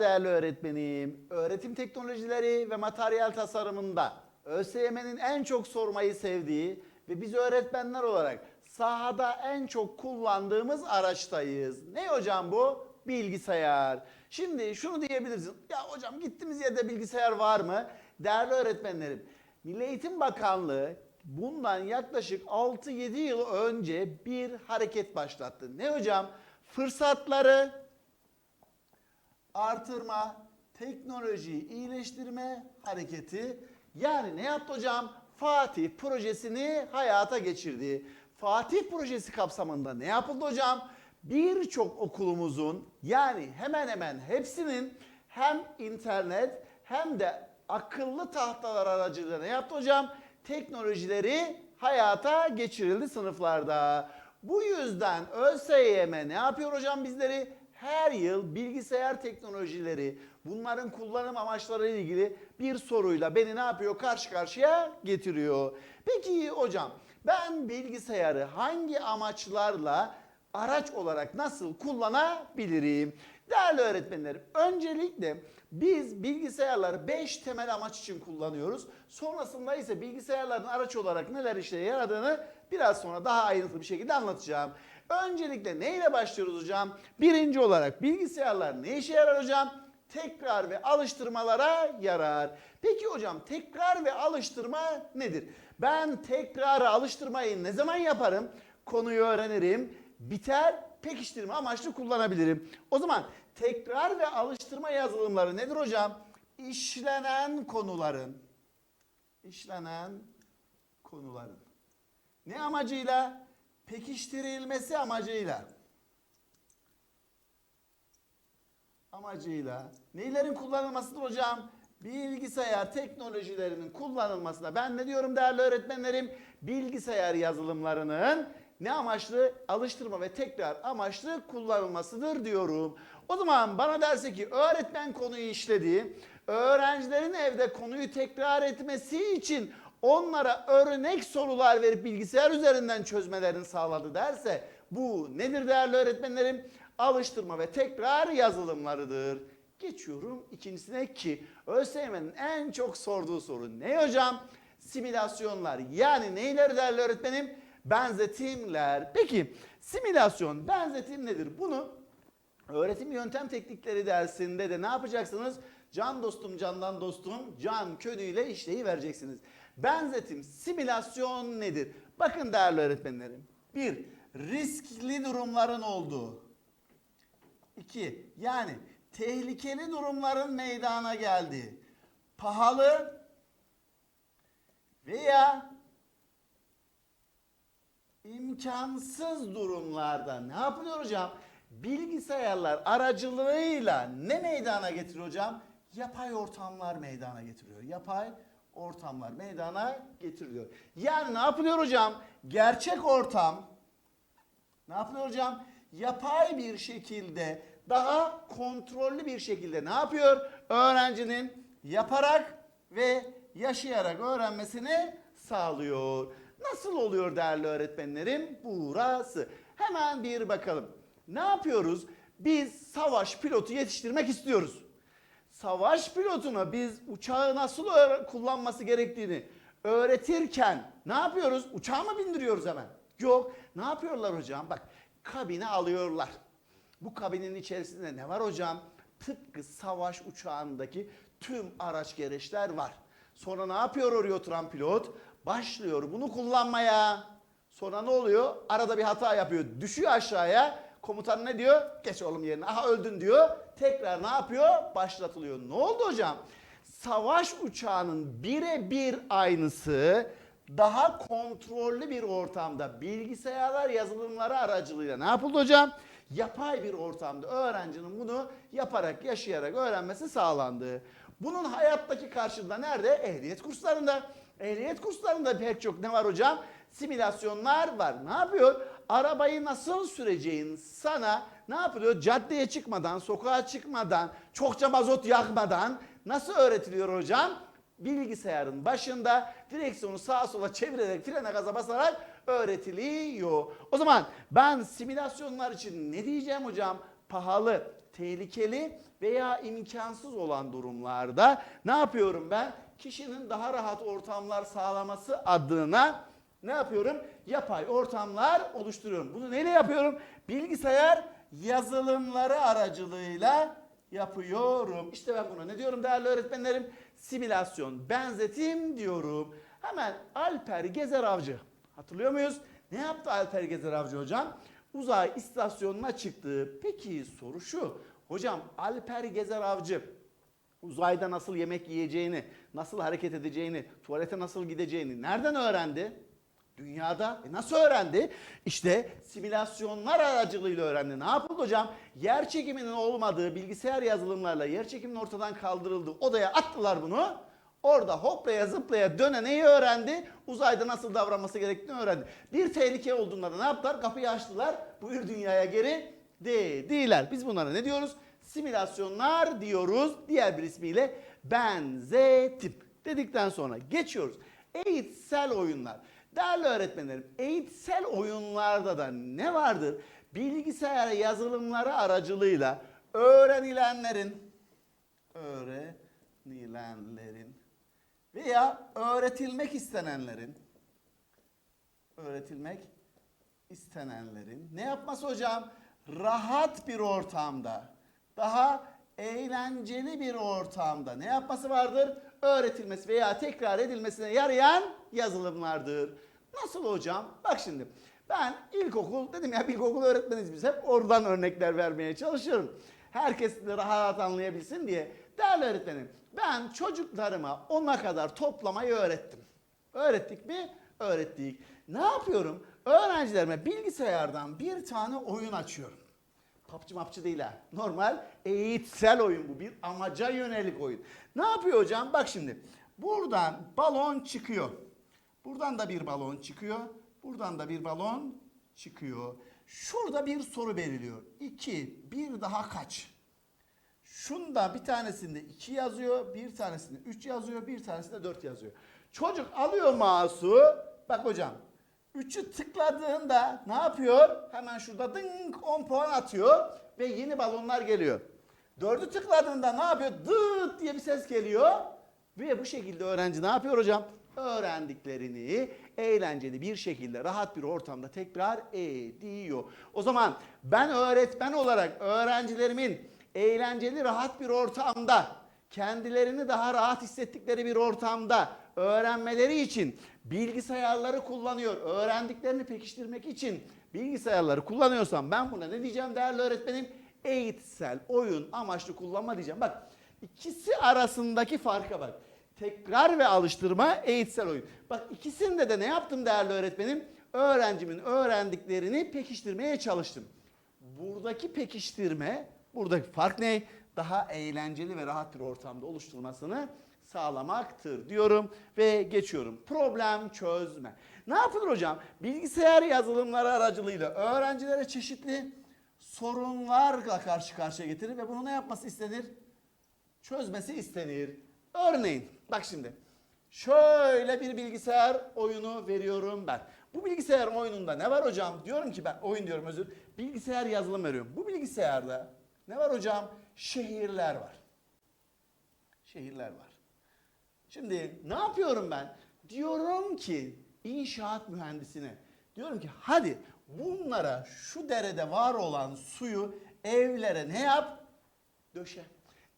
Değerli öğretmenim. Öğretim teknolojileri ve materyal tasarımında ÖSYM'nin en çok sormayı sevdiği ve biz öğretmenler olarak sahada en çok kullandığımız araçtayız. Ne hocam bu? Bilgisayar. Şimdi şunu diyebilirsin. Ya hocam gittiğimiz yerde bilgisayar var mı? Değerli öğretmenlerim, Milli Eğitim Bakanlığı bundan yaklaşık 6-7 yıl önce bir hareket başlattı. Ne hocam? Fırsatları artırma, teknolojiyi iyileştirme hareketi. Yani ne yaptı hocam? Fatih projesini hayata geçirdi. Fatih projesi kapsamında ne yapıldı hocam? Birçok okulumuzun yani hemen hemen hepsinin hem internet hem de akıllı tahtalar aracılığıyla ne yaptı hocam? Teknolojileri hayata geçirildi sınıflarda. Bu yüzden ÖSYM ne yapıyor hocam bizleri? Her yıl bilgisayar teknolojileri, bunların kullanım amaçları ile ilgili bir soruyla beni ne yapıyor? Karşı karşıya getiriyor. Peki hocam ben bilgisayarı hangi amaçlarla araç olarak nasıl kullanabilirim? Değerli öğretmenlerim, öncelikle biz bilgisayarları 5 temel amaç için kullanıyoruz. Sonrasında ise bilgisayarların araç olarak neler işe yaradığını biraz sonra daha ayrıntılı bir şekilde anlatacağım. Öncelikle neyle başlıyoruz hocam? Birinci olarak bilgisayarlar ne işe yarar hocam? Tekrar ve alıştırmalara yarar. Peki hocam tekrar ve alıştırma nedir? Ben tekrarı alıştırmayı ne zaman yaparım? Konuyu öğrenirim, biter, pekiştirme amaçlı kullanabilirim. O zaman tekrar ve alıştırma yazılımları nedir hocam? İşlenen konuların, işlenen konuların ne amacıyla? Pekiştirilmesi amacıyla. Amacıyla. Neylerin kullanılmasıdır hocam? Bilgisayar teknolojilerinin kullanılmasına. Ben ne diyorum değerli öğretmenlerim? Bilgisayar yazılımlarının ne amaçlı? Alıştırma ve tekrar amaçlı kullanılmasıdır diyorum. O zaman bana derse ki öğretmen konuyu işledi. Öğrencilerin evde konuyu tekrar etmesi için onlara örnek sorular verip bilgisayar üzerinden çözmelerini sağladı derse bu nedir değerli öğretmenlerim? Alıştırma ve tekrar yazılımlarıdır. Geçiyorum ikincisine ki ÖSYM'nin en çok sorduğu soru ne hocam? Simülasyonlar yani neyler değerli öğretmenim? Benzetimler. Peki simülasyon, benzetim nedir? Bunu öğretim yöntem teknikleri dersinde de ne yapacaksınız? Can dostum candan dostum can könüyle işleyi vereceksiniz. Benzetim, simülasyon nedir? Bakın değerli öğretmenlerim. Bir, riskli durumların olduğu. İki, yani tehlikeli durumların meydana geldiği. Pahalı veya imkansız durumlarda ne yapılıyor hocam? Bilgisayarlar aracılığıyla ne meydana getiriyor hocam? Yapay ortamlar meydana getiriyor. Yapay ortamlar meydana getiriliyor. Yani ne yapılıyor hocam? Gerçek ortam ne yapılıyor hocam? Yapay bir şekilde daha kontrollü bir şekilde ne yapıyor? Öğrencinin yaparak ve yaşayarak öğrenmesini sağlıyor. Nasıl oluyor değerli öğretmenlerim? Burası. Hemen bir bakalım. Ne yapıyoruz? Biz savaş pilotu yetiştirmek istiyoruz. Savaş pilotuna biz uçağı nasıl kullanması gerektiğini öğretirken ne yapıyoruz? Uçağı mı bindiriyoruz hemen? Yok. Ne yapıyorlar hocam? Bak kabine alıyorlar. Bu kabinin içerisinde ne var hocam? Tıpkı savaş uçağındaki tüm araç gereçler var. Sonra ne yapıyor oraya oturan pilot? Başlıyor bunu kullanmaya. Sonra ne oluyor? Arada bir hata yapıyor. Düşüyor aşağıya. Komutan ne diyor? Geç oğlum yerine. Aha öldün diyor. Tekrar ne yapıyor? Başlatılıyor. Ne oldu hocam? Savaş uçağının birebir aynısı daha kontrollü bir ortamda bilgisayarlar yazılımları aracılığıyla ne yapıldı hocam? Yapay bir ortamda öğrencinin bunu yaparak, yaşayarak öğrenmesi sağlandı. Bunun hayattaki karşılığı nerede? Ehliyet kurslarında. Ehliyet kurslarında pek çok ne var hocam? Simülasyonlar var. Ne yapıyor? Arabayı nasıl süreceğin sana ne yapılıyor? Caddeye çıkmadan, sokağa çıkmadan, çokça mazot yakmadan nasıl öğretiliyor hocam? Bilgisayarın başında direksiyonu sağa sola çevirerek frene gaza basarak öğretiliyor. O zaman ben simülasyonlar için ne diyeceğim hocam? Pahalı, tehlikeli veya imkansız olan durumlarda ne yapıyorum ben? Kişinin daha rahat ortamlar sağlaması adına ne yapıyorum? Yapay ortamlar oluşturuyorum. Bunu neyle yapıyorum? Bilgisayar yazılımları aracılığıyla yapıyorum. İşte ben buna ne diyorum değerli öğretmenlerim? Simülasyon, benzetim diyorum. Hemen Alper Gezer Avcı. Hatırlıyor muyuz? Ne yaptı Alper Gezer Avcı hocam? Uzay istasyonuna çıktı. Peki soru şu. Hocam Alper Gezer Avcı uzayda nasıl yemek yiyeceğini, nasıl hareket edeceğini, tuvalete nasıl gideceğini nereden öğrendi? Dünyada. E nasıl öğrendi? İşte simülasyonlar aracılığıyla öğrendi. Ne yapıldı hocam? Yer çekiminin olmadığı bilgisayar yazılımlarla yer çekiminin ortadan kaldırıldığı odaya attılar bunu. Orada hoplaya zıplaya döne neyi öğrendi? Uzayda nasıl davranması gerektiğini öğrendi. Bir tehlike olduğunda da ne yaptılar? Kapıyı açtılar. Buyur dünyaya geri dediler. Biz bunlara ne diyoruz? Simülasyonlar diyoruz. Diğer bir ismiyle benzetim. Dedikten sonra geçiyoruz. Eğitsel oyunlar. Değerli öğretmenlerim, eğitsel oyunlarda da ne vardır? Bilgisayar yazılımları aracılığıyla öğrenilenlerin öğrenilenlerin veya öğretilmek istenenlerin öğretilmek istenenlerin ne yapması hocam? Rahat bir ortamda, daha eğlenceli bir ortamda ne yapması vardır? Öğretilmesi veya tekrar edilmesine yarayan yazılımlardır. Nasıl hocam? Bak şimdi ben ilkokul dedim ya ilkokul öğretmeniz biz hep oradan örnekler vermeye çalışıyorum. Herkes de rahat anlayabilsin diye. Değerli öğretmenim ben çocuklarıma ona kadar toplamayı öğrettim. Öğrettik mi? Öğrettik. Ne yapıyorum? Öğrencilerime bilgisayardan bir tane oyun açıyorum. Papçı mapçı değil ha. Normal eğitsel oyun bu. Bir amaca yönelik oyun. Ne yapıyor hocam? Bak şimdi. Buradan balon çıkıyor. Buradan da bir balon çıkıyor. Buradan da bir balon çıkıyor. Şurada bir soru belirliyor. 2, bir daha kaç? Şunda bir tanesinde 2 yazıyor, bir tanesinde 3 yazıyor, bir tanesinde 4 yazıyor. Çocuk alıyor mouse'u. Bak hocam. 3'ü tıkladığında ne yapıyor? Hemen şurada dınk 10 puan atıyor ve yeni balonlar geliyor. 4'ü tıkladığında ne yapıyor? Dıt diye bir ses geliyor. Ve bu şekilde öğrenci ne yapıyor hocam? Öğrendiklerini eğlenceli bir şekilde rahat bir ortamda tekrar ediyor. O zaman ben öğretmen olarak öğrencilerimin eğlenceli rahat bir ortamda kendilerini daha rahat hissettikleri bir ortamda öğrenmeleri için bilgisayarları kullanıyor. Öğrendiklerini pekiştirmek için bilgisayarları kullanıyorsam ben buna ne diyeceğim değerli öğretmenim? Eğitsel, oyun amaçlı kullanma diyeceğim. Bak ikisi arasındaki farka bak. Tekrar ve alıştırma eğitsel oyun. Bak ikisinde de ne yaptım değerli öğretmenim? Öğrencimin öğrendiklerini pekiştirmeye çalıştım. Buradaki pekiştirme, buradaki fark ne? Daha eğlenceli ve rahat bir ortamda oluşturmasını sağlamaktır diyorum ve geçiyorum. Problem çözme. Ne yapılır hocam? Bilgisayar yazılımları aracılığıyla öğrencilere çeşitli sorunlarla karşı karşıya getirir ve bunu ne yapması istenir? Çözmesi istenir. Örneğin bak şimdi şöyle bir bilgisayar oyunu veriyorum ben. Bu bilgisayar oyununda ne var hocam? Diyorum ki ben oyun diyorum özür. Bilgisayar yazılım veriyorum. Bu bilgisayarda ne var hocam? Şehirler var. Şehirler var. Şimdi ne yapıyorum ben? Diyorum ki inşaat mühendisine diyorum ki hadi bunlara şu derede var olan suyu evlere ne yap? Döşe.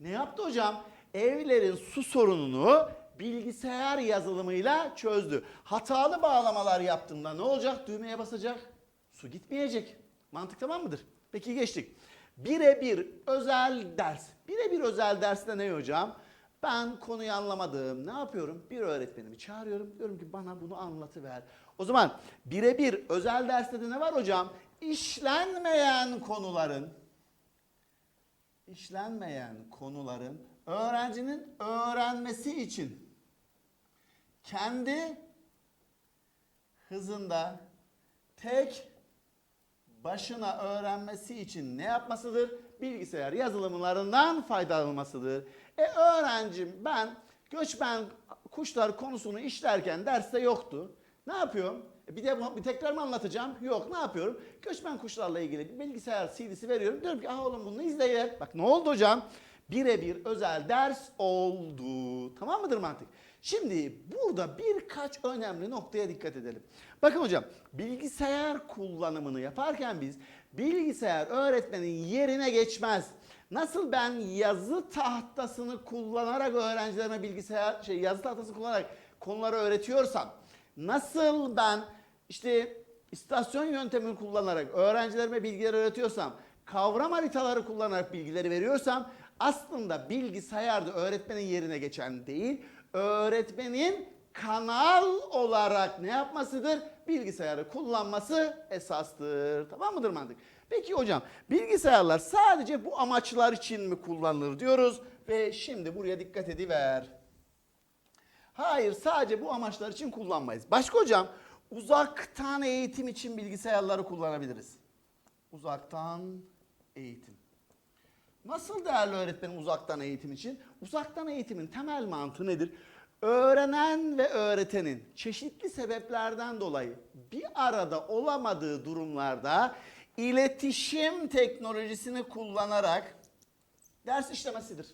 Ne yaptı hocam? Evlerin su sorununu bilgisayar yazılımıyla çözdü. Hatalı bağlamalar yaptığında ne olacak? Düğmeye basacak. Su gitmeyecek. Mantık tamam mıdır? Peki geçtik. Birebir özel ders. Birebir özel derste ne hocam? Ben konuyu anlamadım. Ne yapıyorum? Bir öğretmenimi çağırıyorum. Diyorum ki bana bunu anlatıver. O zaman birebir özel derste de ne var hocam? İşlenmeyen konuların işlenmeyen konuların öğrencinin öğrenmesi için kendi hızında tek başına öğrenmesi için ne yapmasıdır? Bilgisayar yazılımlarından faydalanmasıdır. E öğrencim ben göçmen kuşlar konusunu işlerken derste yoktu. Ne yapıyorum? Bir de bir tekrar mı anlatacağım? Yok ne yapıyorum? Göçmen kuşlarla ilgili bir bilgisayar CD'si veriyorum. Diyorum ki ah oğlum bunu izleyin. Bak ne oldu hocam? Birebir özel ders oldu. Tamam mıdır mantık? Şimdi burada birkaç önemli noktaya dikkat edelim. Bakın hocam bilgisayar kullanımını yaparken biz bilgisayar öğretmenin yerine geçmez. Nasıl ben yazı tahtasını kullanarak öğrencilerime bilgisayar şey yazı tahtasını kullanarak konuları öğretiyorsam nasıl ben işte istasyon yöntemini kullanarak öğrencilerime bilgileri öğretiyorsam kavram haritaları kullanarak bilgileri veriyorsam aslında bilgisayarda öğretmenin yerine geçen değil öğretmenin kanal olarak ne yapmasıdır? Bilgisayarı kullanması esastır. Tamam mıdır mantık? Peki hocam bilgisayarlar sadece bu amaçlar için mi kullanılır diyoruz ve şimdi buraya dikkat ediver. Hayır sadece bu amaçlar için kullanmayız. Başka hocam uzaktan eğitim için bilgisayarları kullanabiliriz. Uzaktan eğitim. Nasıl değerli öğretmenim uzaktan eğitim için? Uzaktan eğitimin temel mantığı nedir? Öğrenen ve öğretenin çeşitli sebeplerden dolayı bir arada olamadığı durumlarda iletişim teknolojisini kullanarak ders işlemesidir.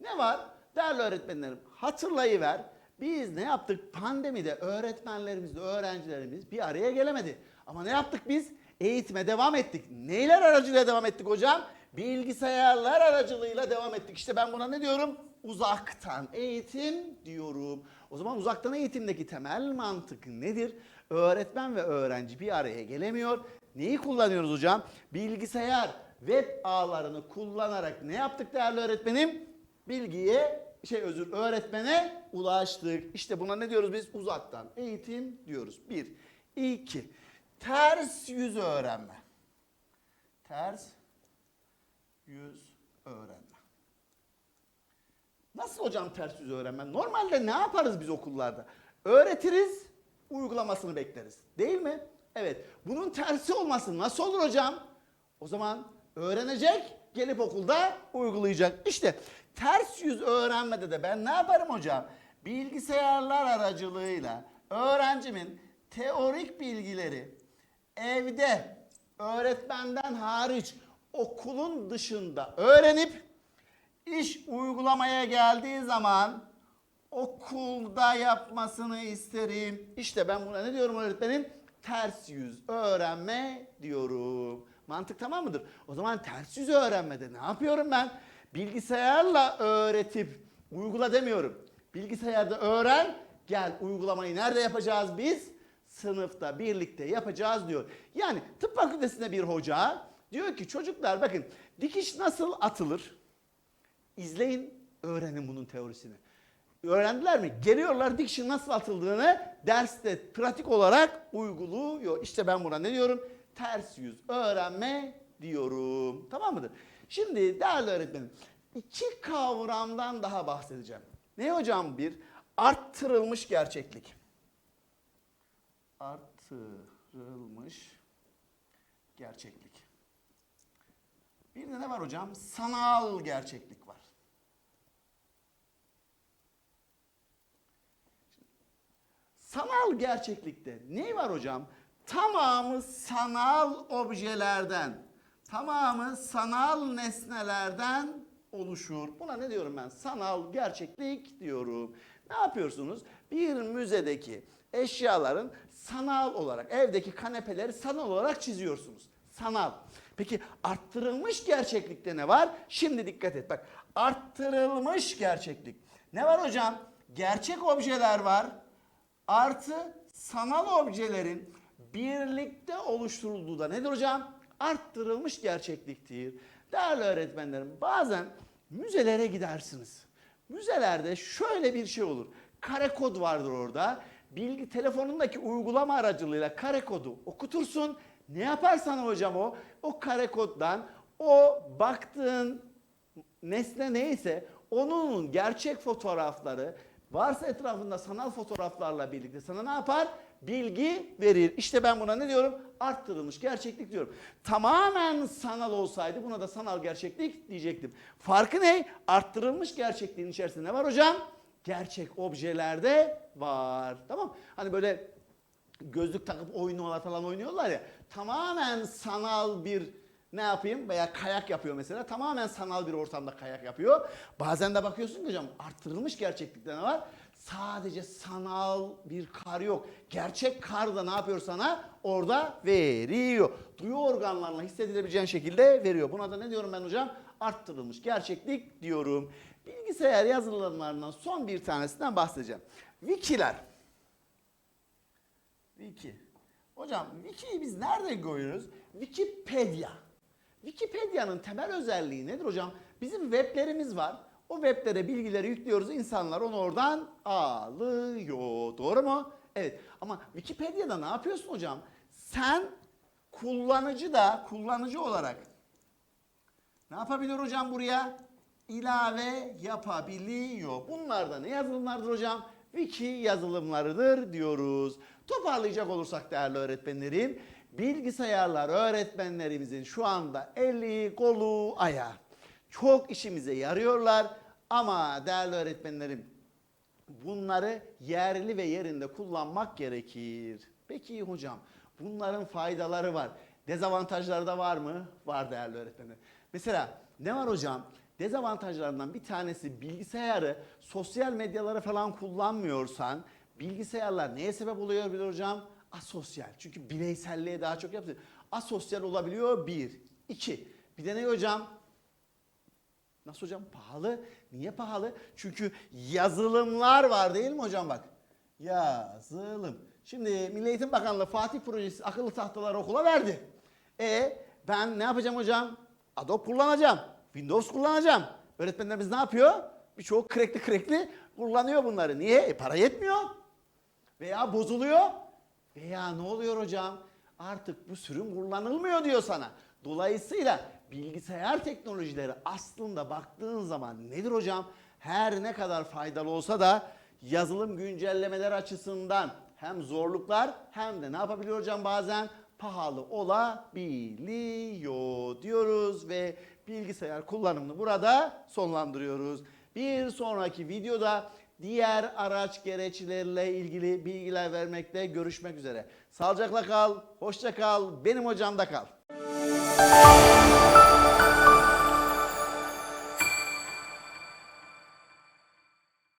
Ne var? Değerli öğretmenlerim hatırlayıver. Biz ne yaptık? Pandemide öğretmenlerimizle öğrencilerimiz bir araya gelemedi. Ama ne yaptık biz? Eğitime devam ettik. Neyler aracılığıyla devam ettik hocam? Bilgisayarlar aracılığıyla devam ettik. İşte ben buna ne diyorum? Uzaktan eğitim diyorum. O zaman uzaktan eğitimdeki temel mantık nedir? Öğretmen ve öğrenci bir araya gelemiyor. Neyi kullanıyoruz hocam? Bilgisayar, web ağlarını kullanarak ne yaptık değerli öğretmenim? Bilgiye, şey özür öğretmene ulaştık. İşte buna ne diyoruz biz? Uzaktan eğitim diyoruz. Bir. iki. Ters yüz öğrenme. Ters yüz öğrenme. Nasıl hocam ters yüz öğrenme? Normalde ne yaparız biz okullarda? Öğretiriz, uygulamasını bekleriz. Değil mi? Evet. Bunun tersi olması nasıl olur hocam? O zaman öğrenecek, gelip okulda uygulayacak. İşte ters yüz öğrenmede de ben ne yaparım hocam? Bilgisayarlar aracılığıyla öğrencimin teorik bilgileri evde öğretmenden hariç okulun dışında öğrenip iş uygulamaya geldiği zaman okulda yapmasını isterim. İşte ben buna ne diyorum öğretmenim? Ters yüz öğrenme diyorum. Mantık tamam mıdır? O zaman ters yüz öğrenmede ne yapıyorum ben? Bilgisayarla öğretip uygula demiyorum. Bilgisayarda öğren, gel uygulamayı nerede yapacağız biz? Sınıfta birlikte yapacağız diyor. Yani tıp fakültesinde bir hoca diyor ki çocuklar bakın dikiş nasıl atılır? İzleyin, öğrenin bunun teorisini. Öğrendiler mi? Geliyorlar dikişin nasıl atıldığını derste pratik olarak uyguluyor. İşte ben buna ne diyorum? Ters yüz öğrenme diyorum. Tamam mıdır? Şimdi değerli öğretmenim iki kavramdan daha bahsedeceğim. Ne hocam bir? Arttırılmış gerçeklik. Arttırılmış gerçeklik. Bir de ne var hocam? Sanal gerçeklik var. Sanal gerçeklikte ne var hocam? Tamamı sanal objelerden, tamamı sanal nesnelerden oluşur. Buna ne diyorum ben? Sanal gerçeklik diyorum. Ne yapıyorsunuz? Bir müzedeki eşyaların sanal olarak, evdeki kanepeleri sanal olarak çiziyorsunuz. Sanal. Peki arttırılmış gerçeklikte ne var? Şimdi dikkat et bak. Arttırılmış gerçeklik. Ne var hocam? Gerçek objeler var. Artı sanal objelerin birlikte oluşturulduğu da nedir hocam? Arttırılmış gerçekliktir. Değerli öğretmenlerim bazen müzelere gidersiniz. Müzelerde şöyle bir şey olur. Kare kod vardır orada. Bilgi telefonundaki uygulama aracılığıyla kare kodu okutursun. Ne yaparsan hocam o, o kare koddan o baktığın nesne neyse onun gerçek fotoğrafları varsa etrafında sanal fotoğraflarla birlikte sana ne yapar? Bilgi verir. İşte ben buna ne diyorum? Arttırılmış gerçeklik diyorum. Tamamen sanal olsaydı buna da sanal gerçeklik diyecektim. Farkı ne? Arttırılmış gerçekliğin içerisinde ne var hocam? Gerçek objelerde var. Tamam Hani böyle gözlük takıp oynuyorlar falan oynuyorlar ya. Tamamen sanal bir ne yapayım veya kayak yapıyor mesela. Tamamen sanal bir ortamda kayak yapıyor. Bazen de bakıyorsun ki hocam arttırılmış gerçeklikte ne var? Sadece sanal bir kar yok. Gerçek kar da ne yapıyor sana? Orada veriyor. Duyu organlarına hissedilebileceğin şekilde veriyor. Buna da ne diyorum ben hocam? Arttırılmış gerçeklik diyorum. Bilgisayar yazılımlarından son bir tanesinden bahsedeceğim. Wiki'ler. Wiki. Hocam Wiki'yi biz nerede görüyoruz? Wikipedia. Wikipedia'nın temel özelliği nedir hocam? Bizim weblerimiz var. O weblere bilgileri yüklüyoruz. İnsanlar onu oradan alıyor. Doğru mu? Evet. Ama Wikipedia'da ne yapıyorsun hocam? Sen kullanıcı da kullanıcı olarak ne yapabilir hocam buraya? İlave yapabiliyor. Bunlar da ne yazılımlardır hocam? Wiki yazılımlarıdır diyoruz. Toparlayacak olursak değerli öğretmenlerim, bilgisayarlar öğretmenlerimizin şu anda eli, kolu, ayağı. Çok işimize yarıyorlar ama değerli öğretmenlerim bunları yerli ve yerinde kullanmak gerekir. Peki hocam bunların faydaları var. Dezavantajları da var mı? Var değerli öğretmenler. Mesela ne var hocam? Dezavantajlarından bir tanesi bilgisayarı sosyal medyaları falan kullanmıyorsan bilgisayarlar neye sebep oluyor bilir hocam? Asosyal. Çünkü bireyselliğe daha çok yapıyor. Asosyal olabiliyor bir. İki. Bir de ne hocam? Nasıl hocam? Pahalı. Niye pahalı? Çünkü yazılımlar var değil mi hocam bak? Yazılım. Şimdi Milli Eğitim Bakanlığı Fatih Projesi akıllı tahtaları okula verdi. E ben ne yapacağım hocam? Adobe kullanacağım. Windows kullanacağım. Öğretmenlerimiz ne yapıyor? Birçoğu crackli crackli kullanıyor bunları. Niye? E para yetmiyor. Veya bozuluyor. Veya ne oluyor hocam? Artık bu sürüm kullanılmıyor diyor sana. Dolayısıyla bilgisayar teknolojileri aslında baktığın zaman nedir hocam? Her ne kadar faydalı olsa da yazılım güncellemeler açısından hem zorluklar hem de ne yapabiliyor hocam bazen pahalı olabiliyor diyoruz ve bilgisayar kullanımını burada sonlandırıyoruz. Bir sonraki videoda diğer araç gereçleriyle ilgili bilgiler vermekte görüşmek üzere. Sağlıcakla kal, hoşça kal, benim hocamda kal.